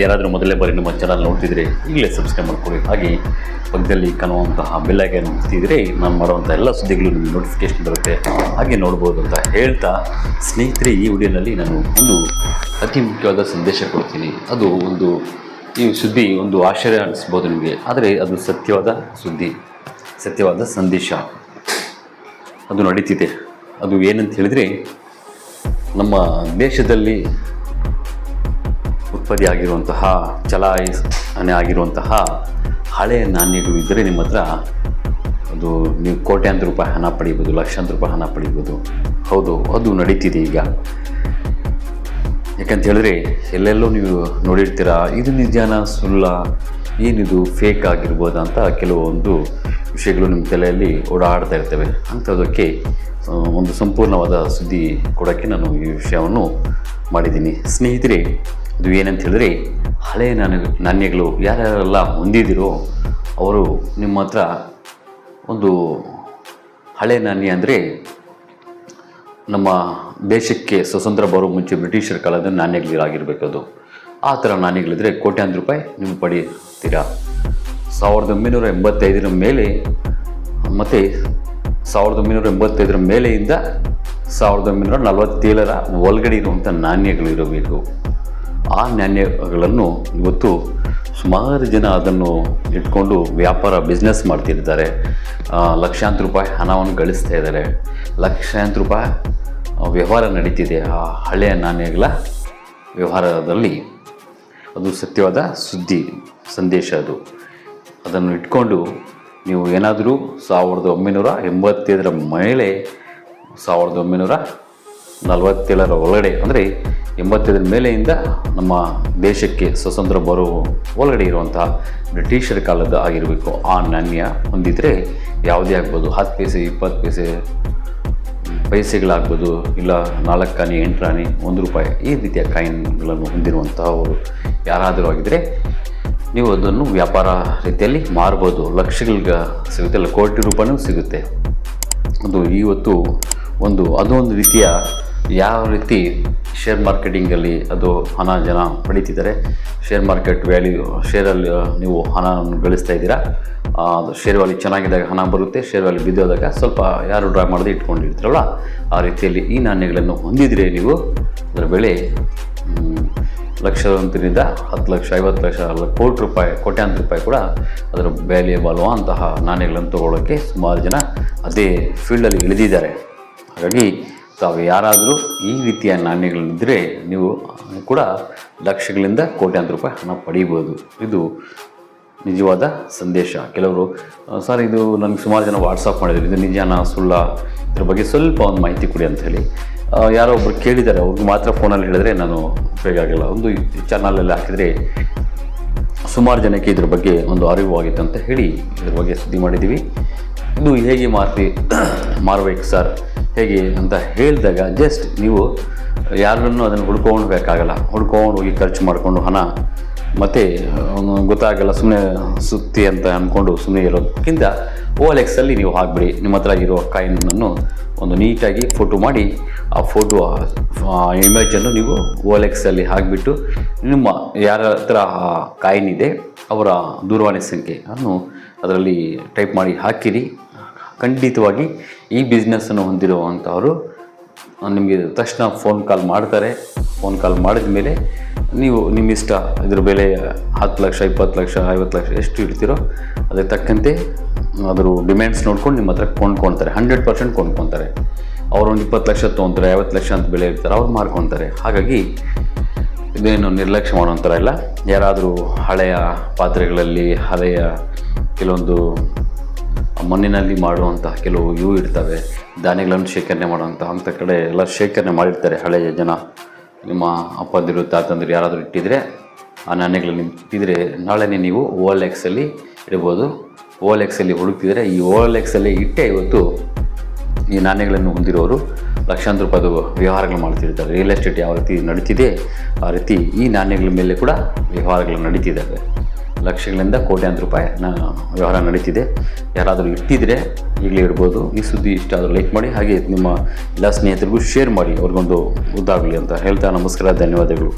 ಯಾರಾದರೂ ಮೊದಲೇ ಬಾರಿ ನಮ್ಮ ಚಾನಲ್ ನೋಡ್ತಿದ್ರೆ ಈಗಲೇ ಸಬ್ಸ್ಕ್ರೈಬ್ ಮಾಡ್ಕೊಳ್ಳಿ. ಹಾಗೆ ಪಕ್ಕದಲ್ಲಿ ಕಾಣುವಂತಹ ಬೆಲ್ಲೈಕನ್ ನೋಡ್ತಿದ್ರೆ ನಾನು ಮಾಡುವಂಥ ಎಲ್ಲ ಸುದ್ದಿಗಳು ನಿಮಗೆ ನೋಟಿಫಿಕೇಶನ್ ಬರುತ್ತೆ. ಹಾಗೆ ನೋಡ್ಬೋದು ಅಂತ ಹೇಳ್ತಾ ಸ್ನೇಹಿತರೆ, ಈ ವಿಡಿಯೋನಲ್ಲಿ ನಾನು ಒಂದು ಅತಿ ಮುಖ್ಯವಾದ ಸಂದೇಶ ಕೊಡ್ತೀನಿ. ಅದು ಒಂದು ಈ ಸುದ್ದಿ ಒಂದು ಆಶ್ಚರ್ಯ ಅನಿಸ್ಬೋದು ನಿಮಗೆ. ಆದರೆ ಅದು ಸತ್ಯವಾದ ಸುದ್ದಿ, ಸತ್ಯವಾದ ಸಂದೇಶ. ಅದು ನಡೀತಿದೆ. ಅದು ಏನಂತ ಹೇಳಿದರೆ ನಮ್ಮ ದೇಶದಲ್ಲಿ ಉತ್ಪತ್ತಿ ಆಗಿರುವಂತಹ ಚಲಾಯಿಸನೆ ಆಗಿರುವಂತಹ ಹಳೆಯ ನಾಣ್ಯಗಳು ಇದ್ದರೆ ನಿಮ್ಮ ಹತ್ರ ಅದು ನೀವು ಕೋಟ್ಯಾಂತರ ರೂಪಾಯಿ ಹಣ ಪಡೀಬೋದು, ಲಕ್ಷಾಂತರ ರೂಪಾಯಿ ಹಣ ಪಡೀಬೋದು. ಹೌದು, ಅದು ನಡೀತಿದೆ ಈಗ. ಯಾಕಂತ ಹೇಳಿದ್ರೆ ಎಲ್ಲೆಲ್ಲೋ ನೀವು ನೋಡಿರ್ತೀರಾ, ಇದು ನಿಜಾನ ಸುಳ್ಳ, ಏನಿದು ಫೇಕ್ ಆಗಿರ್ಬೋದಾ ಅಂತ ಕೆಲವೊಂದು ವಿಷಯಗಳು ನಿಮ್ಮ ತಲೆಯಲ್ಲಿ ಓಡಾಡ್ತಾ ಇರ್ತವೆ. ಅಂಥದಕ್ಕೆ ಒಂದು ಸಂಪೂರ್ಣವಾದ ಸುದ್ದಿ ಕೊಡೋಕ್ಕೆ ನಾನು ಈ ವಿಷಯವನ್ನು ಮಾಡಿದ್ದೀನಿ. ಸ್ನೇಹಿತರೆ ಇದು ಏನಂತ ಹೇಳಿದ್ರೆ ಹಳೆಯ ನಾಣ್ಯ ನಾಣ್ಯಗಳು ಯಾರ್ಯಾರೆಲ್ಲ ಹೊಂದಿದ್ದೀರೋ ಅವರು ನಿಮ್ಮ ಹತ್ರ ಒಂದು ಹಳೆ ನಾಣ್ಯ ಅಂದರೆ, ನಮ್ಮ ದೇಶಕ್ಕೆ ಸ್ವತಂತ್ರ ಬರೋ ಮುಂಚೆ ಬ್ರಿಟಿಷರ ಕಾಲದ ನಾಣ್ಯಗಳಿರಾಗಿರ್ಬೇಕದು ಅದು ಆ ಥರ ನಾಣ್ಯಗಳಿದ್ರೆ ಕೋಟ್ಯಾಂತರ ರೂಪಾಯಿ ನೀವು ಪಡೀತೀರಾ ಸಾವಿರದ ಒಂಬೈನೂರ ಎಂಬತ್ತೈದರ ಮೇಲೆ, ಮತ್ತು ಸಾವಿರದ ಒಂಬೈನೂರ ಎಂಬತ್ತೈದರ ಮೇಲೆಯಿಂದ ಸಾವಿರದ ಒಂಬೈನೂರ ನಲವತ್ತೇಳರ ಒಳಗಡೆ ಇರುವಂಥ ನಾಣ್ಯಗಳು ಇರಬೇಕು. ಆ ನಾಣ್ಯಗಳನ್ನು ಇವತ್ತು ಸುಮಾರು ಜನ ಅದನ್ನು ಇಟ್ಕೊಂಡು ವ್ಯಾಪಾರ ಬಿಸ್ನೆಸ್ ಮಾಡ್ತಿರ್ತಾರೆ ಲಕ್ಷಾಂತರ ರೂಪಾಯಿ ಹಣವನ್ನು ಗಳಿಸ್ತಾ ಇದ್ದಾರೆ. ಲಕ್ಷಾಂತರ ರೂಪಾಯಿ ವ್ಯವಹಾರ ನಡೀತಿದೆ. ಆ ಹಳೆಯ ನಾಣ್ಯಗಳ ವ್ಯವಹಾರದಲ್ಲಿ ಅದು ಸತ್ಯವಾದ ಸುದ್ದಿ, ಸಂದೇಶ ಅದು. ಅದನ್ನು ಇಟ್ಕೊಂಡು ನೀವು ಏನಾದರೂ ಸಾವಿರದ ಒಂಬೈನೂರ ಎಂಬತ್ತೈದರ ಮೇಲೆ ಸಾವಿರದ ಒಂಬೈನೂರ ನಲವತ್ತೇಳರ ಒಳಗಡೆ, ಅಂದರೆ ಎಂಬತ್ತೈದರ ಮೇಲೆಯಿಂದ ನಮ್ಮ ದೇಶಕ್ಕೆ ಸ್ವತಂತ್ರ ಬರೋ ಒಳಗಡೆ ಇರುವಂತಹ ಬ್ರಿಟಿಷರ ಕಾಲದ ಆಗಿರಬೇಕು. ಆ ನಾಣ್ಯ ಹೊಂದಿದರೆ ಯಾವುದೇ ಆಗ್ಬೋದು. ಹತ್ತು ಪೈಸೆ, ಇಪ್ಪತ್ತು ಪೈಸೆ, ಪೈಸೆಗಳಾಗ್ಬೋದು, ಇಲ್ಲ ನಾಲ್ಕು ಆನೆ ಎಂಟು ಆನೆ ಒಂದು ರೂಪಾಯಿ ಈ ರೀತಿಯ ಕಾಯಿನ್ಗಳನ್ನು ಹೊಂದಿರುವಂತಹವರು ಯಾರಾದರೂ ಆಗಿದ್ದರೆ ನೀವು ಅದನ್ನು ವ್ಯಾಪಾರ ರೀತಿಯಲ್ಲಿ ಮಾರ್ಬೋದು. ಲಕ್ಷಗಳಿಗೆ ಸಿಗುತ್ತೆ, ಇಲ್ಲ ಕೋಟಿ ರೂಪಾಯಿನೂ ಸಿಗುತ್ತೆ. ಅದು ಇವತ್ತು ಒಂದು, ಅದೊಂದು ರೀತಿಯ ಯಾವ ರೀತಿ ಶೇರ್ ಮಾರ್ಕೆಟಿಂಗಲ್ಲಿ ಅದು ಹಣ ಜನ ಪಡೀತಿದ್ದಾರೆ. ಶೇರ್ ಮಾರ್ಕೆಟ್ ವ್ಯಾಲ್ಯೂ ಶೇರಲ್ಲಿ ನೀವು ಹಣವನ್ನು ಗಳಿಸ್ತಾ ಇದ್ದೀರಾ. ಅದು ಶೇರ್ ವ್ಯಾಲ್ಯೂ ಚೆನ್ನಾಗಿದ್ದಾಗ ಹಣ ಬರುತ್ತೆ ಶೇರ್ ವ್ಯಾಲ್ಯೂ ಬಿದ್ದೋದಾಗ ಸ್ವಲ್ಪ ಯಾರು ಡ್ರಾ ಮಾಡದೆ ಇಟ್ಕೊಂಡಿರ್ತೀರಲ್ಲ, ಆ ರೀತಿಯಲ್ಲಿ ಈ ನಾಣ್ಯಗಳನ್ನು ಹೊಂದಿದ್ರೆ ನೀವು ಅದರ ಬೆಲೆ ಲಕ್ಷಾಂತರಿಂದ ಹತ್ತು ಲಕ್ಷ, ಐವತ್ತು ಲಕ್ಷ ಕೋಟಿ ರೂಪಾಯಿ, ಕೋಟ್ಯಾಂತರ ರೂಪಾಯಿ ಕೂಡ ಅದರ ವ್ಯಾಲ್ಯೂಬಲ್ ಅಂತಹ ನಾಣ್ಯಗಳನ್ನು ತಗೊಳ್ಳೋಕ್ಕೆ ಸುಮಾರು ಜನ ಅದೇ ಫೀಲ್ಡಲ್ಲಿ ಇಳಿದಿದ್ದಾರೆ. ಹಾಗಾಗಿ ತಾವು ಯಾರಾದರೂ ಈ ರೀತಿಯ ನಾಣ್ಯಗಳಿದ್ದರೆ ನೀವು ಕೂಡ ಲಕ್ಷಗಳಿಂದ ಕೋಟ್ಯಾಂತರ ರೂಪಾಯಿ ಹಣ ಪಡೀಬೋದು. ಇದು ನಿಜವಾದ ಸಂದೇಶ. ಕೆಲವರು ಸರ್, ಇದು ನನಗೆ ಸುಮಾರು ಜನ ವಾಟ್ಸಪ್ ಮಾಡಿದ್ರು. ಇದು ನಿಜಾನ, ಸುಳ್ಳ? ಇದ್ರ ಬಗ್ಗೆ ಸ್ವಲ್ಪ ಒಂದು ಮಾಹಿತಿ ಕೊಡಿ ಅಂತ ಹೇಳಿ. ಯಾರೋ ಒಬ್ರು ಕೇಳಿದ್ದಾರೆ. ಅವ್ರಿಗೆ ಮಾತ್ರ ಫೋನಲ್ಲಿ ಹೇಳಿದ್ರೆ ನಾನು ಉಪಯೋಗ ಆಗಿಲ್ಲ. ಒಂದು ಚಾನಲಲ್ಲಿ ಹಾಕಿದರೆ ಸುಮಾರು ಜನಕ್ಕೆ ಇದ್ರ ಬಗ್ಗೆ ಒಂದು ಅರಿವು ಆಗಿತ್ತು ಅಂತ ಹೇಳಿ ಇದ್ರ ಬಗ್ಗೆ ಸುದ್ದಿ ಮಾಡಿದ್ದೀವಿ. ಇದು ಹೇಗೆ ಮಾರ್ತಿ ಮಾರಬೇಕು ಸರ್? ಹೇಗೆ ಅಂತ ಹೇಳಿದಾಗ ಜಸ್ಟ್ ನೀವು ಯಾರನ್ನು ಅದನ್ನು ಹುಡ್ಕೊಂಡು ಬೇಕಾಗಲ್ಲ ಹುಡ್ಕೊಂಡು ಹೋಗಿ ಖರ್ಚು ಮಾಡಿಕೊಂಡು ಹಣ, ಮತ್ತು ಗೊತ್ತಾಗಲ್ಲ ಸುಮ್ಮನೆ ಸುತ್ತಿ ಅಂತ ಅಂದ್ಕೊಂಡು ಸುಮ್ಮನೆ ಇರೋದಕ್ಕಿಂತ ಓ ಎಕ್ಸಲ್ಲಿ ನೀವು ಹಾಕ್ಬಿಡಿ ನಿಮ್ಮ ಹತ್ರ ಇರೋ ಕಾಯಿನನ್ನು ಒಂದು ನೀಟಾಗಿ ಫೋಟೋ ಮಾಡಿ, ಆ ಫೋಟೋ ಇಮೇಜನ್ನು ನೀವು ಓ ಎಕ್ಸಲ್ಲಿ ಹಾಕಿಬಿಟ್ಟು ನಿಮ್ಮ ಯಾರ ಹತ್ರ ಆ ಕಾಯಿನ್ ಇದೆ, ಅವರ ದೂರವಾಣಿ ಸಂಖ್ಯೆಯನ್ನು ಅದರಲ್ಲಿ ಟೈಪ್ ಮಾಡಿ ಹಾಕಿರಿ. ಖಂಡಿತವಾಗಿ ಈ ಬಿಸ್ನೆಸ್ಸನ್ನು ಹೊಂದಿರುವಂಥವರು ನಿಮಗೆ ತಕ್ಷಣ ಫೋನ್ ಕಾಲ್ ಮಾಡ್ತಾರೆ. ಫೋನ್ ಕಾಲ್ ಮಾಡಿದ ಮೇಲೆ ನೀವು ನಿಮ್ಮ ಇಷ್ಟ ಇದ್ರ ಬೆಲೆ ಹತ್ತು ಲಕ್ಷ, ಇಪ್ಪತ್ತು ಲಕ್ಷ, ಐವತ್ತು ಲಕ್ಷ ಎಷ್ಟು ಇಡ್ತೀರೋ ಅದಕ್ಕೆ ತಕ್ಕಂತೆ ಅದ್ರ ಡಿಮ್ಯಾಂಡ್ಸ್ ನೋಡ್ಕೊಂಡು ನಿಮ್ಮ ಹತ್ರ ಕೊಂಡ್ಕೊತಾರೆ ಹಂಡ್ರೆಡ್ ಪರ್ಸೆಂಟ್ ಕೊಂಡ್ಕೊತಾರೆ ಅವ್ರು ಒಂದು ಇಪ್ಪತ್ತು ಲಕ್ಷ ತೊಗೊಂತಾರೆ, ಐವತ್ತು ಲಕ್ಷ ಅಂತ ಬೆಲೆ ಇರ್ತಾರೆ ಅವ್ರು ಮಾರ್ಕೊತಾರೆ ಹಾಗಾಗಿ ಇದೇನು ನಿರ್ಲಕ್ಷ್ಯ ಮಾಡೋಂಥರ ಇಲ್ಲ. ಯಾರಾದರೂ ಹಳೆಯ ಪಾತ್ರೆಗಳಲ್ಲಿ, ಹಳೆಯ ಕೆಲವೊಂದು ಮಣ್ಣಿನಲ್ಲಿ ಮಾಡುವಂತಹ ಕೆಲವು ಇವು ಇರ್ತವೆ, ಧಾನ್ಯಗಳನ್ನು ಶೇಖರಣೆ ಮಾಡುವಂಥ ಅಂಥ ಕಡೆ ಎಲ್ಲ ಶೇಖರಣೆ ಮಾಡಿರ್ತಾರೆ ಹಳೆಯ ಜನ. ನಿಮ್ಮ ಅಪ್ಪಂದಿರು, ತಾತಂದಿರು ಯಾರಾದರೂ ಇಟ್ಟಿದ್ರೆ ಆ ನಾಣ್ಯಗಳನ್ನು ಇಟ್ಟಿದ್ರೆ ನಾಳೆನೇ ನೀವು ಓ ಎಲ್ ಎಕ್ಸಲ್ಲಿ ಇಡ್ಬೋದು ಓ ಎಲ್ ಎಕ್ಸಲ್ಲಿ ಹುಡುಕ್ತಿದ್ರೆ ಈ ಓ ಎಲ್ ಎಕ್ಸಲ್ಲಿ ಇಟ್ಟೆ ಇವತ್ತು ಈ ನಾಣ್ಯಗಳನ್ನು ಹೊಂದಿರೋರು ಲಕ್ಷಾಂತರ ರೂಪಾಯಿದು ವ್ಯವಹಾರಗಳು ಮಾಡ್ತಿರ್ತಾರೆ. ರಿಯಲ್ ಎಸ್ಟೇಟ್ ಯಾವ ರೀತಿ ನಡೀತಿದೆ, ಆ ರೀತಿ ಈ ನಾಣ್ಯಗಳ ಮೇಲೆ ಕೂಡ ವ್ಯವಹಾರಗಳು ನಡೀತಿದ್ದಾವೆ. ಲಕ್ಷಗಳಿಂದ ಕೋಟ್ಯಾಂತರ ರೂಪಾಯಿ ನ ವ್ಯವಹಾರ ನಡೀತಿದೆ. ಯಾರಾದರೂ ಇಟ್ಟಿದ್ರೆ ಈಗಲೇ ಇಡ್ಬೋದು ಈ ಸುದ್ದಿ ಇಷ್ಟ ಆದರೂ ಲೈಕ್ ಮಾಡಿ, ಹಾಗೆ ನಿಮ್ಮ ಎಲ್ಲ ಸ್ನೇಹಿತರಿಗೂ ಶೇರ್ ಮಾಡಿ. ಅವ್ರಿಗೊಂದು ಉದ್ದಾಗಲಿ ಅಂತ ಹೇಳ್ತಾ ನಮಸ್ಕಾರ, ಧನ್ಯವಾದಗಳು.